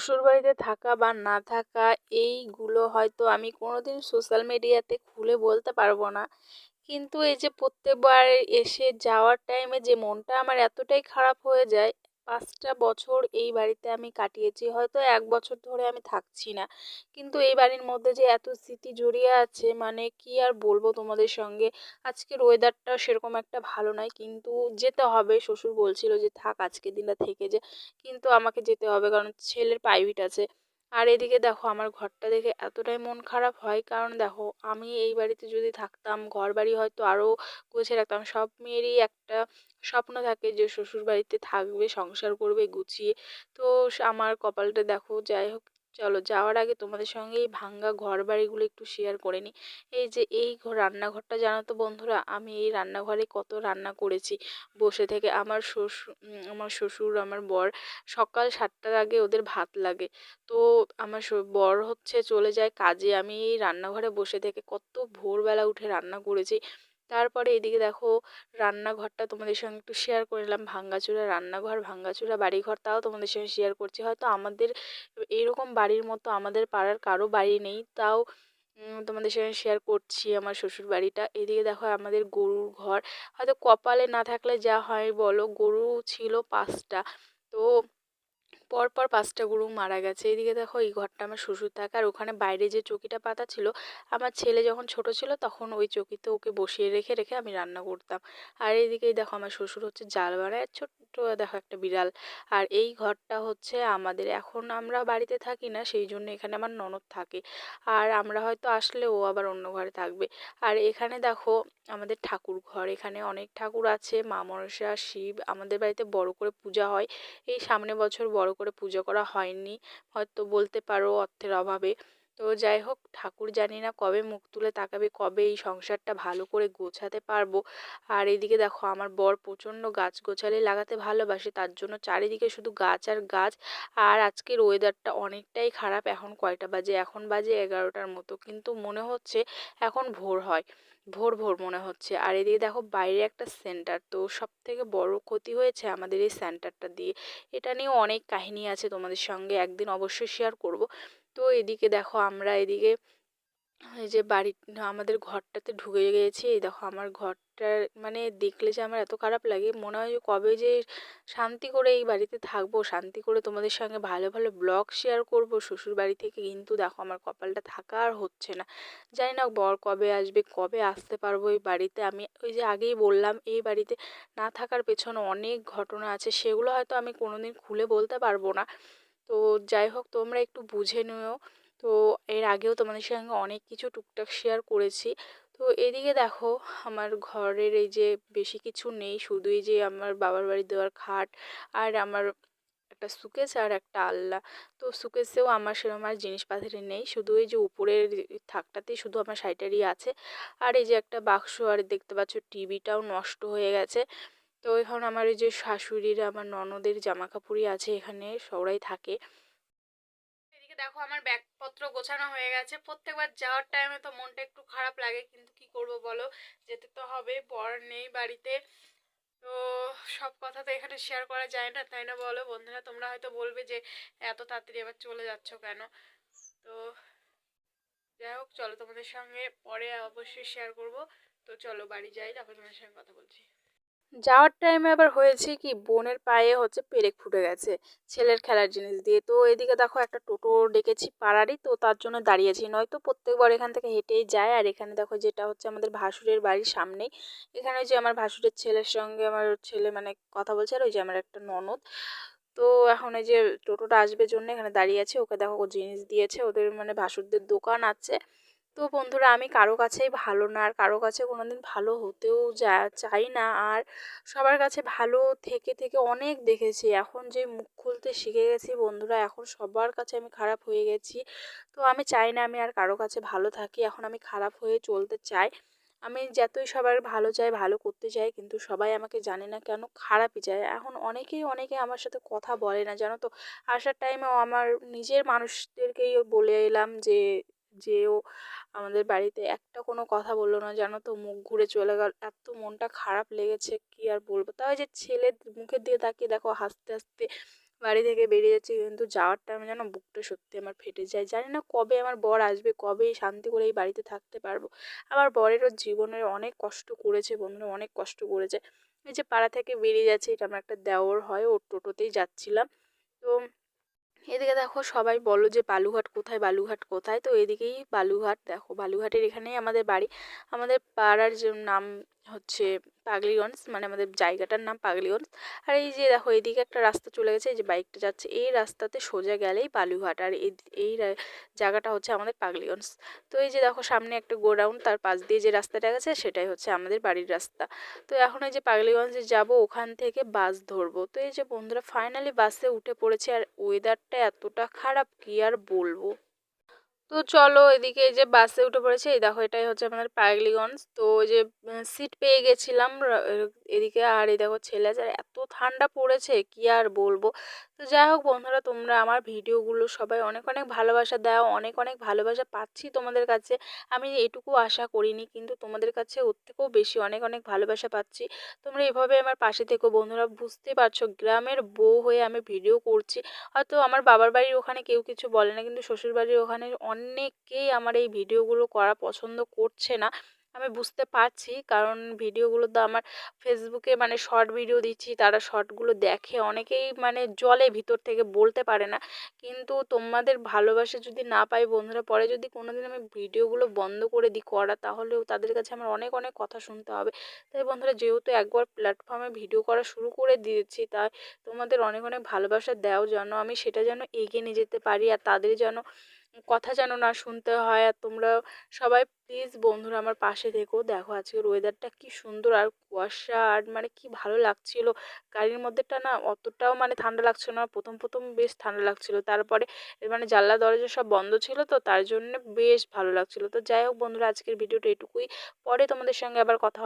শ্বশুরবাড়িতে থাকা বা না থাকা এইগুলো হয়তো আমি কোনোদিন সোশ্যাল মিডিয়াতে খুলে বলতে পারব না। কিন্তু এই যে প্রত্যেকবার এসে যাওয়ার টাইমে যে মনটা আমার এতটাই খারাপ হয়ে যায় পাঁচটা বছর এই বাড়িতে আমি কাটিয়েছি। হয়তো এক বছর ধরে আমি থাকছি না। কিন্তু এই বাড়ির মধ্যে যে এত স্মৃতি জড়িয়ে আছে মানে কি আর বলব তোমাদের সঙ্গে? আজকের ওয়েদারটা সেরকম একটা ভালো নয়। কিন্তু যেতে হবে, শ্বশুর বলছিল যে থাক আজকের দিনটা থেকে যে। কিন্তু আমাকে যেতে হবে কারণ ছেলের প্রাইভেট আছে। আর এদিকে দেখো আমার ঘরটা দেখে এতটাই মন খারাপ হয়। কারণ দেখো আমি এই বাড়িতে যদি থাকতাম ঘর বাড়ি হয়তো আরও গুছিয়ে রাখতাম। সব মেয়েরই একটা স্বপ্ন থাকে যে শ্বশুর বাড়িতে থাকবে, সংসার করবে, গুছিয়ে। তো আমার কপালটা দেখো যাই হোক চলো যাওয়ার আগে তোমাদের সঙ্গে এই ভাঙ্গা ঘর বাড়িগুলো একটু শেয়ার করে নিই। এই যে এই ঘর রান্নাঘরটা জানো তো বন্ধুরা? আমি এই রান্নাঘরে কত রান্না করেছি। বসে থেকে আমার শ্বশুর আমার শ্বশুর, আমার বর সকাল সাতটার আগে ওদের ভাত লাগে। তো আমার বর হচ্ছে চলে যায় কাজে। আমি এই রান্নাঘরে বসে থেকে কত ভোরবেলা উঠে রান্না করেছি। তারপরে এদিকে দেখো রান্নাঘরটা তোমাদের সঙ্গে একটু শেয়ার করে নিলাম। ভাঙ্গাচুরা রান্নাঘর, ভাঙ্গাচুরা বাড়িঘর তাও তোমাদের সঙ্গে শেয়ার করছি। হয়তো আমাদের এইরকম বাড়ির মতো আমাদের পাড়ার কারও বাড়ি নেই, তাও তোমাদের সঙ্গে শেয়ার করছি আমার শ্বশুর বাড়িটা। এদিকে দেখো আমাদের গরুর ঘর। হয়তো কপালে না থাকলে যা হয় বলো, গরু ছিল পাঁচটা। তো পরপর পাঁচটা গরু মারা গেছে। এদিকে দেখো, এই ঘরটা আমার শ্বশুর থাকে। আর ওখানে বাইরে যে চকিটা পাতা ছিল, আমার ছেলে যখন ছোট ছিল, তখন ওই চকিতে ওকে বসিয়ে রেখে রেখে আমি রান্না করতাম। আর এইদিকেই দেখো, আমার শ্বশুর হচ্ছে জাল বানায়। ছোট্ট দেখো একটা বিড়াল। আর এই ঘরটা হচ্ছে আমাদের, এখন আমরা বাড়িতে থাকি না, সেই জন্য এখানে আমার ননদ থাকে। আর আমরা হয়তো আসলে ও আবার অন্য ঘরে থাকবে। আর এখানে দেখো, আমাদের ঠাকুর ঘর। এখানে অনেক ঠাকুর আছে, মা মনসা, শিব। আমাদের বাড়িতে বড় করে পূজা হয়। এই সামনে বছর বড় করে পুজো করা হয়নি। হয়তো বলতে পারো অর্থের অভাবে। তো যাই হোক, ঠাকুর জানি না কবে মুখ তুলে তাকাবে, কবে এই সংসারটা ভালো করে গোছাতে পারব। আর এদিকে দেখো, আমার বর প্রচণ্ড গাছ গোছালি লাগাতে ভালোবাসে, তার জন্য চারিদিকে শুধু গাছ আর গাছ। আর আজকের ওয়েদারটা অনেকটাই খারাপ, এখন কয়টা বাজে? এখন বাজে এগারোটার মতো, কিন্তু মনে হচ্ছে এখন ভোর হয়, ভোর ভোর মনে হচ্ছে। আর এদিকে দেখো, বাইরে একটা সেন্টার তো সব থেকে বড় ক্ষতি হয়েছে আমাদের এই সেন্টারটা দিয়ে। এটা নিয়েও অনেক কাহিনী আছে তোমাদের সঙ্গে, একদিন অবশ্যই শেয়ার করব। তো এদিকে দেখো আমরা এদিকে, এই যে বাড়ি আমাদের ঘরটাতে ঢুকে গিয়েছি এই দেখো আমার ঘরটার মানে দেখলে যে আমার এত খারাপ লাগে, মনে হয় যে কবে যে শান্তি করে এই বাড়িতে থাকব, শান্তি করে তোমাদের সঙ্গে ভালো ভালো ব্লগ শেয়ার করব শ্বশুর বাড়ি থেকে, কিন্তু দেখো আমার কপালটা থাকা আর হচ্ছে না। জানি না বর কবে আসবে, কবে আসতে পারব এই বাড়িতে? আমি ওই যে আগেই বললাম, এই বাড়িতে না থাকার পেছনে অনেক ঘটনা আছে, সেগুলো হয়তো আমি কোনোদিন খুলে বলতে পারব না। তো যাই হোক তোমরা একটু বুঝে নিও। তো এর আগেও তোমাদের সঙ্গে অনেক কিছু টুকটাক শেয়ার করেছি। তো এদিকে দেখো আমার ঘরের এই যে বেশি কিছু নেই, শুধুই যে আমার বাবার বাড়ি দেওয়ার খাট আর আমার একটা সুকেস আর একটা আলনা। তো সুকেসেও আমার সেরকম আর জিনিসপাতি নেই, শুধু এই যে উপরের থাকটাতেই শুধু আমার শাড়িটারই আছে। আর এই যে একটা বাক্স আর দেখতে পাচ্ছ টিভিটাও নষ্ট হয়ে গেছে। তো এখন আমার এই যে শাশুড়ির, আমার ননদের জামা কাপড়ই আছে এখানে, সবাই থাকে। এদিকে দেখো আমার ব্যাগপত্র গোছানো হয়ে গেছে। প্রত্যেকবার যাওয়ার টাইমে তো মনটা একটু খারাপ লাগে, কিন্তু কি করব বলো? যেতে তো হবে, বর নেই বাড়িতে। তো সব কথা তো এখানে শেয়ার করা যায় না, তাই না বলো? বন্ধুরা, তোমরা হয়তো বলবে যে এত তাড়াতাড়ি আবার চলে যাচ্ছ কেন? তো যাই হোক, চলো তোমাদের সঙ্গে পরে অবশ্যই শেয়ার করব। তো চলো বাড়ি যাই, তারপর তোমাদের সঙ্গে কথা বলছি। যাওয়ার টাইমে আবার হয়েছে কি, বোনের পায়ে হচ্ছে পেরেক ফুটে গেছে, ছেলের খেলার জিনিস দিয়ে। তো এদিকে দেখো একটা টোটো ডেকেছি পাড়ারই, তো তার জন্য দাঁড়িয়েছি নয়তো প্রত্যেকবার এখান থেকে হেঁটেই যায়, আর এখানে দেখো যেটা হচ্ছে আমাদের ভাসুরের বাড়ির সামনেই। এখানে যে আমার ভাসুরের ছেলের সঙ্গে আমার ছেলে মানে কথা বলছে, আর ওই যে আমার একটা ননদ। তো এখন এই যে টোটোটা আসবে জন্য এখানে দাঁড়িয়ে আছে, ওকে দেখো জিনিস দিয়েছে, ওদের মানে ভাসুরদের দোকান আছে। তো বন্ধুরা, আমি কারও কাছেই ভালো না, আর কারও কাছে কোনো দিন ভালো হতেও যা, চাই না। আর সবার কাছে ভালো থেকে থেকে অনেক দেখেছি। এখন যে মুখ খুলতে শিখে গেছি বন্ধুরা, এখন সবার কাছে আমি খারাপ হয়ে গেছি। তো আমি চাই না আমি আর কারও কাছে ভালো থাকি। এখন আমি খারাপ হয়ে চলতে চাই। আমি যতই সবার ভালো চাই, ভালো করতে চাই, কিন্তু সবাই আমাকে জানে না কেন খারাপই চায়। এখন অনেকেই, অনেকে আমার সাথে কথা বলে না, জানো তো? আসার টাইমেও আমার নিজের মানুষদেরকেই বলে এলাম যে যেও আমাদের বাড়িতে একটা কোনো কথা বলল না, জানো তো? মুখ ঘুরে চলে গেল। এত মনটা খারাপ লেগেছে, কি আর বলব? তাও যে ছেলের মুখের দিকে তাকিয়ে দেখো, হাসতে হাসতে বাড়ি থেকে বেরিয়ে যাচ্ছি, কিন্তু যাওয়ার টাইমে যেন বুকটা সত্যি আমার ফেটে যায়। জানি না কবে আমার বর আসবে, কবে শান্তি করে এই বাড়িতে থাকতে পারব। আমার বরেরও জীবনের অনেক কষ্ট করেছে বন্ধুরা, অনেক কষ্ট করেছে। এই যে পাড়া থেকে বেরিয়ে যাচ্ছে, এটা আমার একটা দেওর হয়, ওর টোটোতেই যাচ্ছিলাম। তো এদিকে দেখো সবাই বলো যে বালুঘাট কোথায় বালুঘাট কোথায়? তো এদিকেই বালুঘাট দেখো বালুঘাটের এখানেই আমাদের বাড়ি। আমাদের পাড়ার যে নাম হচ্ছে পাগলিগঞ্জ মানে আমাদের জায়গাটার নাম পাগলিগঞ্জ। আর এই যে দেখো, এদিকে একটা রাস্তা চলে গেছে, এই যে বাইকটা যাচ্ছে, এই রাস্তাতে সোজা গেলেই বালুঘাট আর এই জায়গাটা হচ্ছে আমাদের পাগলিগঞ্জ। তো এই যে দেখো, সামনে একটা গোডাউন, তার পাশ দিয়ে যে রাস্তাটা গেছে, সেটাই হচ্ছে আমাদের বাড়ির রাস্তা। তো এখন এই যে পাগলিগঞ্জে যাব, ওখান থেকে বাস ধরবো। তো এই যে বন্ধুরা ফাইনালি বাসে উঠে পড়েছে, আর ওয়েদারটা এতটা খারাপ, কি আর বলব? তো চলো এদিকে এই যে বাসে উঠে পড়েছে, এই দেখো এটাই হচ্ছে আমাদের পাগলিগঞ্জ। তো ওই যে সিট পেয়ে গেছিলাম এদিকে আর এই দেখো ছেলে আর এত ঠান্ডা পড়েছে, কি আর বলব? তো যাই হোক বন্ধুরা, তোমরা আমার ভিডিওগুলো সবাই অনেক অনেক ভালোবাসা দাও, অনেক অনেক ভালোবাসা পাচ্ছি তোমাদের কাছে। আমি এটুকু আশা করিনি, কিন্তু তোমাদের কাছে ওর থেকেও বেশি অনেক অনেক ভালোবাসা পাচ্ছি। তোমরা এভাবে আমার পাশে থেকো বন্ধুরা বুঝতে পারছ গ্রামের বউ হয়ে আমি ভিডিও করছি। হয়তো আমার বাবার বাড়ির ওখানে কেউ কিছু বলে না, কিন্তু শ্বশুরবাড়ির ওখানে অনেকেই আমার এই ভিডিওগুলো করা পছন্দ করছে না। আমি বুঝতে পারছি। কারণ ভিডিওগুলো তো আমার ফেসবুকে মানে শর্ট ভিডিও দিচ্ছি, তারা শর্টগুলো দেখে অনেকেই মানে জলে ভিতর থেকে বলতে পারে না। কিন্তু তোমাদের ভালোবাসা যদি না পাই বন্ধুরা, পরে যদি কোনো দিন আমি ভিডিওগুলো বন্ধ করে দিই করা, তাহলেও তাদের কাছে আমার অনেক অনেক কথা শুনতে হবে। তাই বন্ধুরা, যেহেতু একবার প্ল্যাটফর্মে ভিডিও করা শুরু করে দিয়েছি, তাই তোমাদের অনেক অনেক ভালোবাসা দাও যেন আমি সেটা যেন এগিয়ে নিয়ে যেতে পারি, আর তাদের যেন কথা যেন না শুনতে হয়। আর তোমরা সবাই প্লিজ বন্ধুরা আমার পাশে থেকো। দেখো আজকের ওয়েদারটা কি সুন্দর আর কুয়াশা আর মানে কি ভালো লাগছিল। গাড়ির মধ্যেটা না অতটাও মানে ঠান্ডা লাগছিল না। প্রথম প্রথম বেশ ঠান্ডা লাগছিল। তারপরে মানে জানলা, দরজা সব বন্ধ ছিল তো তার জন্য বেশ ভালো লাগছিল। তো যাই হোক বন্ধুরা, আজকের ভিডিওটা এটুকুই। পরে তোমাদের সঙ্গে আবার কথা